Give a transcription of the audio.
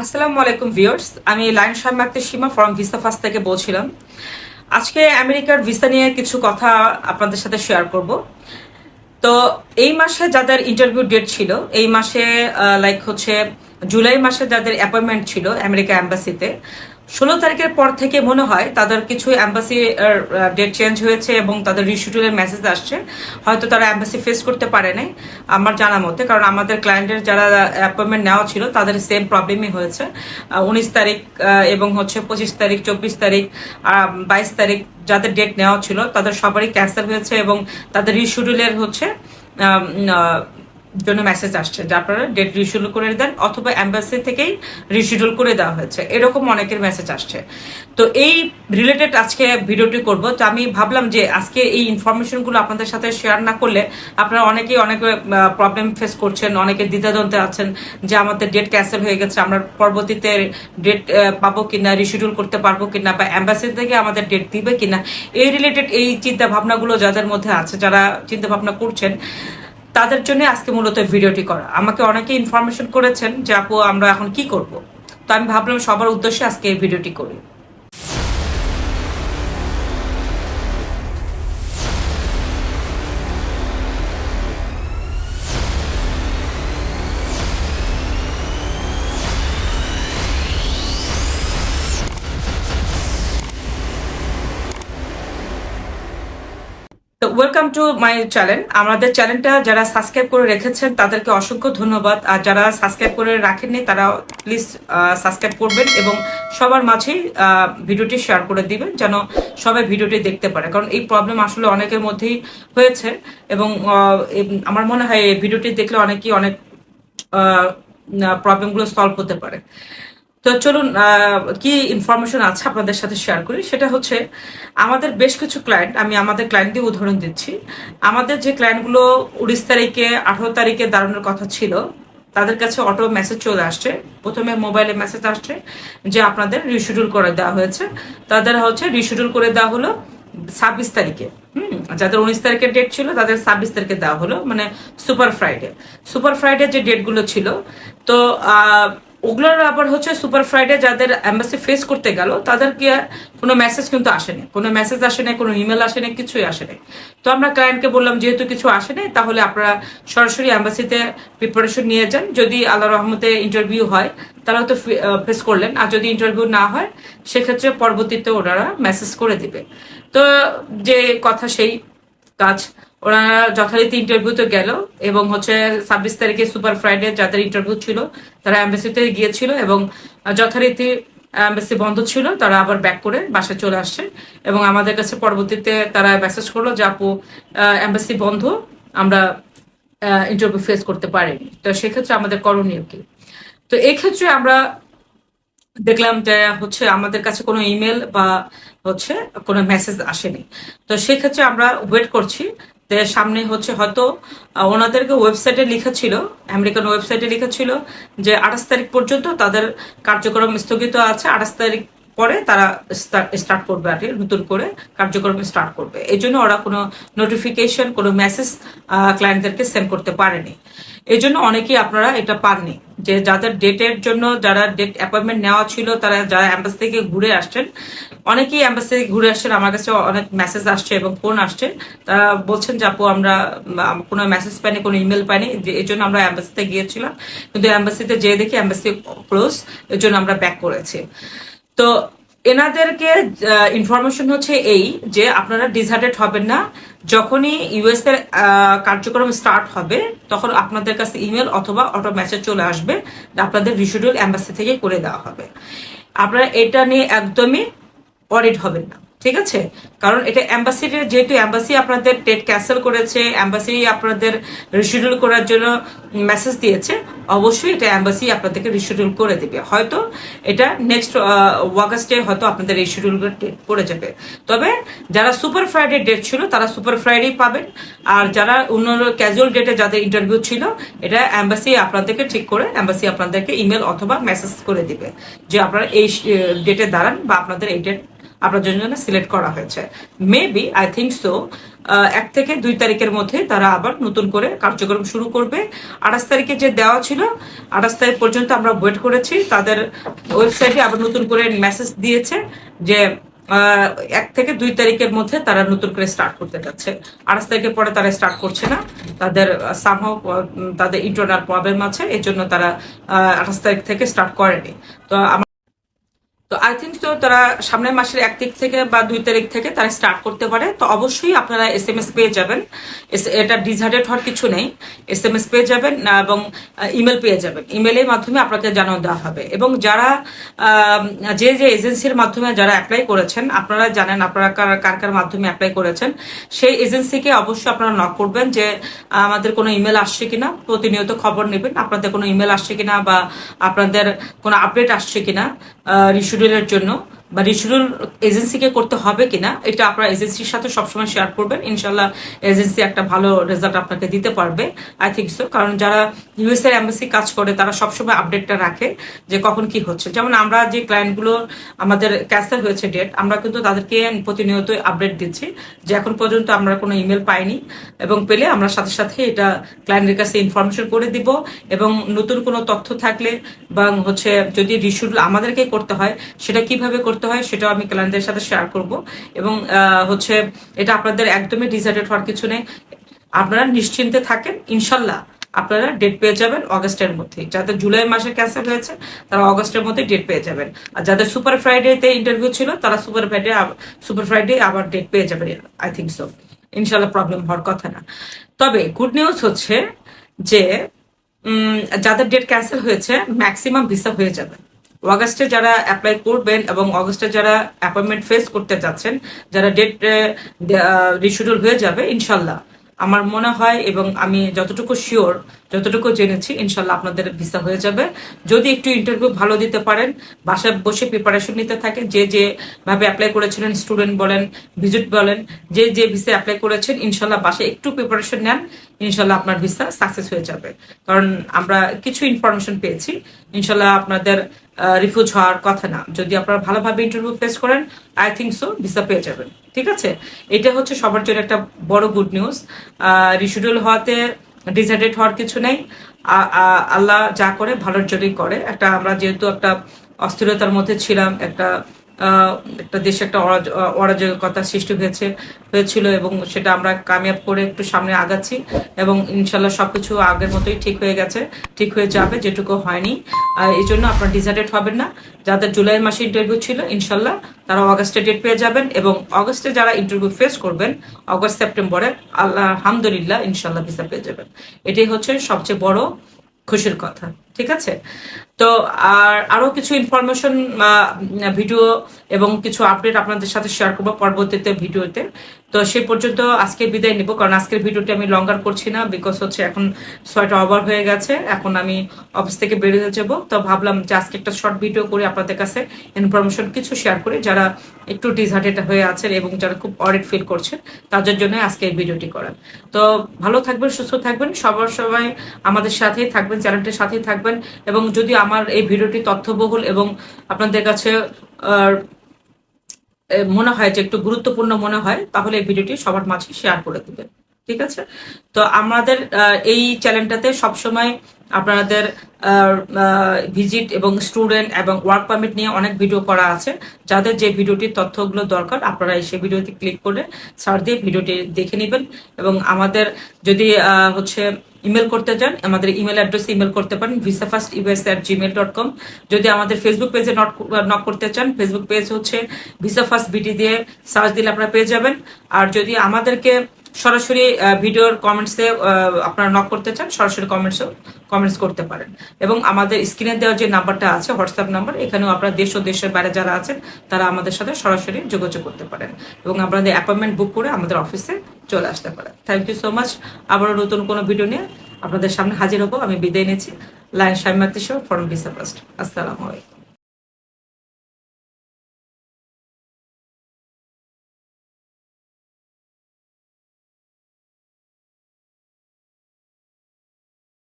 আসসালামু আলাইকুম ভিউয়ার্স, আমি লাইন শাহমাক্তি সীমা ফ্রম ভিসা ফার্স্ট থেকে বলছিলাম। আজকে আমেরিকার ভিসা নিয়ে কিছু কথা আপনাদের সাথে শেয়ার করব। তো এই মাসে যাদের ইন্টারভিউ ডেট ছিল, এই মাসে লাইক হচ্ছে জুলাই মাসে যাদের অ্যাপয়েন্টমেন্ট ছিল আমেরিকা অ্যাম্বাসিতে ষোলো তারিখের পর থেকে মনে হয় তাদের কিছু অ্যাম্বাসি ডেট চেঞ্জ হয়েছে এবং তাদের রিশিডিউলের মেসেজ আসছে। হয়তো তারা অ্যাম্বাসি ফেস করতে পারে নাই, আমার জানা মতে, কারণ আমাদের ক্লায়েন্টের যারা অ্যাপয়েন্টমেন্ট নেওয়া ছিল, তাদের সেম প্রবলেমই হয়েছে। উনিশ তারিখ এবং হচ্ছে পঁচিশ তারিখ, চব্বিশ তারিখ বাইশ তারিখ যাদের ডেট নেওয়া ছিল, তাদের সবারই ক্যান্সেল হয়েছে এবং তাদের রিশিডিউলের হচ্ছে জন্য মেসেজ আসছে, যে আপনারা ডেট রিশিডিউল করে দেন অথবা অ্যাম্বাসি থেকেই রিশিডিউল করে দেওয়া হয়েছে। এরকম অনেকের মেসেজ আসছে। তো এই রিলেটেড আজকে ভিডিওটি করব। তো আমি ভাবলাম যে আজকে এই ইনফরমেশনগুলো আপনাদের সাথে শেয়ার না করলে আপনারা অনেকেই অনেক প্রবলেম ফেস করছেন, অনেকে দ্বিধাদ্বন্দ্বে আছেন যে আমাদের ডেট ক্যান্সেল হয়ে গেছে, আমরা পরবর্তীতে ডেট পাবো কিনা রিশিডিউল করতে পারব কিনা বা অ্যাম্বাসি থেকে আমাদের ডেট দিবে কিনা। এই রিলেটেড এই চিন্তা ভাবনাগুলো যাদের মধ্যে আছে, যারা চিন্তা ভাবনা করছেন তাদের জন্য আজকে মূলত ভিডিওটি করা। আমাকে অনেকে ইনফরমেশন করেছেন যে, আপু, আমরা এখন কি করব? তো আমি ভাবলাম সবার উদ্দেশ্যে আজকে এই ভিডিওটি করি। ওয়েলকাম টু মাই চ্যানেল আমাদের চ্যানেলটা যারা সাবস্ক্রাইব করে রেখেছেন, তাদেরকে অসংখ্য ধন্যবাদ। আর যারা সাবস্ক্রাইব করে রাখেননি, তারা প্লিজ সাবস্ক্রাইব করবেন এবং সবার মাঝেই ভিডিওটি শেয়ার করে দিবেন, যেন সবাই ভিডিওটি দেখতে পারে। কারণ এই প্রবলেম আসলে অনেকের মধ্যেই হয়েছে এবং আমার মনে হয় এই ভিডিওটি দেখলে অনেকেই অনেক প্রবলেমগুলো সলভ হতে পারে। তো চলুন কি ইনফরমেশন আছে আপনাদের সাথে শেয়ার করি? সেটা হচ্ছে, আমাদের বেশ কিছু ক্লায়েন্ট আমি আমাদের ক্লায়েন্ট দিয়ে উদাহরণ দিচ্ছি। আমাদের যে ক্লায়েন্টগুলো উনিশ তারিখে, আঠারো তারিখে দাঁড়ানোর কথা ছিল, তাদের কাছে অটো মেসেজ চলে আসছে। প্রথমে মোবাইলে মেসেজ আসছে যে আপনাদের রিশিডিউল করে দেওয়া হয়েছে। তাদের হচ্ছে রিশিডিউল করে দেওয়া হলো ছাব্বিশ তারিখে। হুম, যাদের উনিশ তারিখের ডেট ছিল, তাদের ছাব্বিশ তারিখে দেওয়া হলো মানে সুপার ফ্রাইডে সুপার ফ্রাইডে যে ডেটগুলো ছিল, তো ওগুলোর আবার হচ্ছে সুপার ফ্রাইডে যাদের এম্বাসি ফেস করতে গেল তাদেরকে কোনো মেসেজ কিন্তু আসেনি? কোনো মেসেজ আসেনি কোনো ইমেল আসেনি কিছুই আসেনি তো আমরা ক্লায়েন্টকে বললাম, যেহেতু কিছু আসেনি তাহলে আপনারা সরাসরি এম্বাসিতে প্রিপারেশন নিয়ে যান। যদি আল্লাহ রহমতে ইন্টারভিউ হয় তারা তো ফেস করলেন। আর যদি ইন্টারভিউ না হয়, সেক্ষেত্রে পরবর্তীতে ওনারা মেসেজ করে দিবে। তো যে কথা সেই কাজ। ওনারা যথারীতি ইন্টারভিউতে গেল এবং হচ্ছে ছাব্বিশ তারিখে সুপার ফ্রাইডে যাদের ইন্টারভিউ ছিল, তারা অ্যাম্বাসিতে গিয়েছিল এবং যথারীতি অ্যাম্বাসি বন্ধ ছিল, তারা আবার ব্যাক করে বাসায় চলে আসছে এবং আমাদের কাছে পরবর্তীতে তারা মেসেজ করল যে, আপু অ্যাম্বাসি বন্ধ, আমরা ইন্টারভিউ ফেস করতে পারিনি। তো সেক্ষেত্রে আমাদের করণীয় কি? তো এক্ষেত্রে আমরা দেখলাম যে, হচ্ছে আমাদের কাছে কোনো ইমেল বা হচ্ছে কোনো মেসেজ আসেনি। তো সেক্ষেত্রে আমরা ওয়েট করছি সামনে হচ্ছে হয়তো ওনাদেরকে ওয়েবসাইটে লেখা ছিল, আমেরিকান ওয়েবসাইটে লেখা ছিল যে আঠাশ তারিখ পর্যন্ত তাদের কার্যক্রম স্থগিত আছে, আঠাশ তারিখ পরে তারা স্টার্ট করবে আর নতুন করে কার্যক্রম স্টার্ট করবে। এই জন্য ওরা কোনো নোটিফিকেশন কোনো মেসেজ ক্লায়েন্টদেরকে সেন্ড করতে পারেনি। এই জন্য অনেকেই আপনারা এটা পাননি, যে যাদের ডেটের জন্য যারা ডেট অ্যাপয়েন্টমেন্ট নেওয়া ছিল, তারা যারা অ্যাম্বাসি থেকে ঘুরে আসছেন, অনেকেই অ্যাম্বাসি থেকে ঘুরে আসছেন, আমার কাছে অনেক মেসেজ আসছে এবং ফোন আসছে। তারা বলছেন যে, আপু, আমরা কোনো মেসেজ পাইনি, কোনো ইমেল পাইনি এই জন্য আমরা অ্যাম্বাসিতে গিয়েছিলাম। কিন্তু অ্যাম্বাসিতে যেয়ে দেখি অ্যাম্বাসি ক্লোজ এর জন্য আমরা ব্যাক করেছি। তো এনাদেরকে ইনফরমেশন হচ্ছে এই যে আপনারা ডিসহার্টেড হবেন না। যখনই ইউএস এর কার্যক্রম স্টার্ট হবে, তখন আপনাদের কাছে ইমেল অথবা অটো মেসেজ চলে আসবে, আপনাদের রিশিডিউল অ্যাম্বাসি থেকে করে দেওয়া হবে। আপনারা এটা নিয়ে একদমই অডিট হবেন না। ঠিক আছে? কারণ এটা অ্যাম্বাসির যেহেতু অ্যাম্বাসি আপনাদের ডেট ক্যান্সেল করেছে অ্যাম্বাসি আপনাদের রিশিডিউল করার জন্য মেসেজ দিয়েছে, অবশ্যই এটা অ্যাম্বাসি আপনাদেরকে রিশিডিউল করে দেবে। হয়তো এটা নেক্সট অগাস্টে হয়তো আপনাদের এই শিডিউল ডেট পড়ে যাবে। তবে যারা সুপার ফ্রাইডে ডেট ছিল, তারা সুপার ফ্রাইডে পাবেন। আর যারা অন্য ক্যাজুয়াল ডেটে যাদের ইন্টারভিউ ছিল, এটা অ্যাম্বাসি আপনাদেরকে ঠিক করে অ্যাম্বাসি আপনাদেরকে ইমেল অথবা মেসেজ করে দিবে। যে আপনারা এই ডেটে দাঁড়ান বা আপনাদের এই ডেট আপনার জন্য সিলেক্ট করা হয়েছে। মেবি আই থিঙ্ক সো এক থেকে দুই তারিখের মধ্যে তারা আবার নতুন করে কার্যক্রম শুরু করবে। আঠাশ তারিখে যে দেওয়া ছিল, আঠাশ তারিখ পর্যন্ত আমরা ওয়েট করেছি। তাদের ওয়েবসাইটে আবার নতুন করে মেসেজ দিয়েছে যে এক থেকে দুই তারিখের মধ্যে তারা নতুন করে স্টার্ট করতে যাচ্ছে। আঠাশ তারিখের পরে তারা স্টার্ট করছে না। তাদের সামহাও তাদের ইন্টারনাল প্রবলেম আছে। এই জন্য তারা আঠাশ তারিখ থেকে স্টার্ট করেনি। তো আই থিঙ্ক তো তারা সামনের মাসের এক তারিখ থেকে বা দুই তারিখ থেকে তারা স্টার্ট করতে পারে। তো অবশ্যই আপনারা এস এম এস পেয়ে যাবেন। এটা ডিসহার্টেড হওয়ার কিছু নেই। এস এম এস পেয়ে যাবেন এবং ইমেল পেয়ে যাবেন। ইমেলের মাধ্যমে আপনাকে জানানো দেওয়া হবে। এবং যারা যে যে এজেন্সির মাধ্যমে যারা অ্যাপ্লাই করেছেন, আপনারা জানেন আপনারা কার কার কার মাধ্যমে অ্যাপ্লাই করেছেন, সেই এজেন্সিকে অবশ্যই আপনারা নক করবেন যে, আমাদের কোনো ইমেল আসছে কিনা, প্রতিনিয়ত খবর নেবেন। আপনাদের কোনো ইমেল আসছে কিনা বা আপনাদের কোনো আপডেট আসছে কিনা রিশিডিউলের জন্য বা রিশিডিউল এজেন্সিকে করতে হবে কিনা, এটা আপনার এজেন্সির সাথে সবসময় শেয়ার করবেন। ইনশাল্লাহ এজেন্সি একটা ভালো রেজাল্ট আপনাকে দিতে পারবে আই থিঙ্ক সো কারণ যারা ইউএস এর এম্বাসি কাজ করে, তারা সবসময় আপডেটটা রাখে যে কখন কি হচ্ছে। যেমন আমরা যে ক্লায়েন্টগুলো আমাদের ক্যান্সেল হয়েছে ডেট আমরা কিন্তু তাদেরকে প্রতিনিয়ত আপডেট দিচ্ছি যে এখন পর্যন্ত আমরা কোনো ইমেল পাইনি এবং পেলে আমরা সাথে সাথে এটা ক্লায়েন্টের কাছে ইনফরমেশন করে দিব এবং নতুন কোনো তথ্য থাকলে বা হচ্ছে যদি রিসিউল আমাদেরকে করতে হয়, সেটা কীভাবে করতে হয় সেটাও আমি ক্লায়েন্টদের সাথে শেয়ার করব। এবং হচ্ছে এটা আপনাদের একদমই ডিসাইডেড হওয়ার কিছু নেই। আপনারা নিশ্চিন্তে থাকেন, ইনশাল্লাহ আপনারা ডেট পেয়ে যাবেন অগস্টের মধ্যে। যাদের জুলাই মাসে ক্যান্সেল হয়েছে, তারা অগস্টের মধ্যে ডেট পেয়ে যাবেন। আর যাদের সুপার ফ্রাইডেতে ইন্টারভিউ ছিল, তারা সুপার ফ্রাইডে সুপার ফ্রাইডে আবার ডেট পেয়ে যাবেন। আই থিঙ্ক সো ইনশাল্লাহ প্রবলেম হওয়ার কথা না। তবে গুড নিউজ হচ্ছে যে যাদের ডেট ক্যান্সেল হয়েছে ম্যাক্সিমাম ভিসা হয়ে যাবে। অগাস্টে যারা অ্যাপ্লাই করবেন এবং অগাস্টে যারা অ্যাপয়েন্টমেন্ট ফেস করতে যাচ্ছেন, যারা ডেট রিশিডিউল হয়ে যাবে, ইনশাল্লাহ। আমার মনে হয় এবং আমি যতটুকু শিওর যতটুকু জেনেছি, ইনশাল্লাহ আপনাদের ভিসা হয়ে যাবে। যদি একটু ইন্টারভিউ ভালো দিতে পারেন, বাসায় বসে প্রিপারেশন নিতে থাকেন, যে যে ভাবে অ্যাপ্লাই করেছিলেন স্টুডেন্ট বলেন ভিজিট বলেন, যে যে ভিসা অ্যাপ্লাই করেছেন, ইনশাল্লাহ বাসায় একটু প্রিপারেশন নেন, ইনশাল্লাহ আপনার ভিসা সাকসেস হয়ে যাবে। কারণ আমরা কিছু ইনফরমেশন পেয়েছি, ইনশাল্লাহ আপনাদের রিফিউজ হওয়ার কথা না। যদি আপনারা ভালোভাবে ইন্টারভিউ ফেস করেন আই থিঙ্ক সো ভিসা পেয়ে যাবেন। ঠিক আছে? এটা হচ্ছে সবার জন্য একটা বড় গুড নিউজ রিশিডিউল হওয়াতে ডিসাইডেড হওয়ার কিছু নেই। আল্লাহ যা করে ভালোর জন্যই করে। একটা আমরা যেহেতু একটা অস্থিরতার মধ্যে ছিলাম, একটা একটা দেশে একটা অরাজ- অরাজকতা সৃষ্টি হয়েছে, হয়েছিল এবং সেটা আমরা কামিয়াব করে একটু সামনে আগাচ্ছি এবং ইনশাল্লাহ সবকিছু আগের মতোই ঠিক হয়ে গেছে, ঠিক হয়ে যাবে, যেটুকু হয়নি। এই জন্য আপনার ডিসাইডেড হবেন না। যাদের জুলাই মাসে ইন্টারভিউ ছিল, ইনশাল্লাহ তারা অগস্টে ডেট পেয়ে যাবেন এবং অগস্টে যারা ইন্টারভিউ ফেস করবেন, অগস্ট, সেপ্টেম্বরে আল্লাহ, আলহামদুলিল্লাহ, ইনশাল্লাহ ভিসা পেয়ে যাবেন। এটাই হচ্ছে সবচেয়ে বড় খুশির কথা, ঠিক আছে? তো আর আরও কিছু ইনফরমেশন ভিডিও এবং কিছু আপডেট আপনাদের সাথে শেয়ার করব পরবর্তীতে ভিডিওতে তো সেই পর্যন্ত আজকে বিদায় নিব, কারণ আজকের ভিডিওটি আমি লঙ্গার করছি না বিকজ হচ্ছে এখন ছয়টা ওভার হয়ে গেছে, এখন আমি অফিস থেকে বেরিয়ে যাব। তো ভাবলাম যে আজকে একটা শর্ট ভিডিও করে আপনাদের কাছে ইনফরমেশন কিছু শেয়ার করি, যারা একটু ডিসহার্টেড হয়ে আছেন এবং যারা খুব অরেড ফিল করছেন, তাদের জন্য আজকে এই ভিডিওটি করা তো ভালো থাকবেন, সুস্থ থাকবেন, সবার সবাই আমাদের সাথেই থাকবেন চ্যানেলটির সাথেই থাকবেন, এবং যদি আমার এই ভিডিওটি তথ্যবহুল এবং আপনাদের কাছে মনে হয় যে একটু গুরুত্বপূর্ণ মনে হয়, তাহলে এই ভিডিওটি সবার মাঝে শেয়ার করে দিবেন। ঠিক আছে? তো আমাদের এই চ্যানেলটাতে সবসময় আপনাদের ভিজিট এবং স্টুডেন্ট এবং ওয়ার্ক পারমিট নিয়ে অনেক ভিডিও করা আছে। যাদের যে ভিডিওটির তথ্যগুলো দরকার, আপনারা সেই ভিডিওতে ক্লিক করে সার্চ দিয়ে ভিডিওটি দেখে নেবেন এবং আমাদের যদি হচ্ছে ইমেল করতে চান, আমাদের ইমেল অ্যাড্রেসে ইমেল করতে পারেন Visa First US at Gmail dot com যদি আমাদের ফেসবুক পেজে নক করতে চান ফেসবুক পেজ হচ্ছে ভিসা ফার্স্ট বিটি দিয়ে সার্চ দিলে আপনারা পেয়ে যাবেন। আর যদি আমাদেরকে সরাসরি ভিডিওর কমেন্টসে আপনারা নক করতে চান, সরাসরি কমেন্টসও কমেন্টস করতে পারেন। এবং আমাদের স্ক্রিনে দেওয়া যে নাম্বারটা আছে হোয়াটসঅ্যাপ নাম্বার এখানেও আপনারা দেশ ও দেশের বাইরে যারা আছেন, তারা আমাদের সাথে সরাসরি যোগাযোগ করতে পারেন। এবং আপনাদের অ্যাপয়েন্টমেন্ট বুক করে আমাদের অফিসে চলে আসতে পারেন। থ্যাংক ইউ সো মাচ আবারও নতুন কোনো ভিডিও নিয়ে আপনাদের সামনে হাজির হব। আমি বিদায় নিচ্ছি। লাইন শামিমাতিস ফরম বিসা আসসালামু আলাইকুম।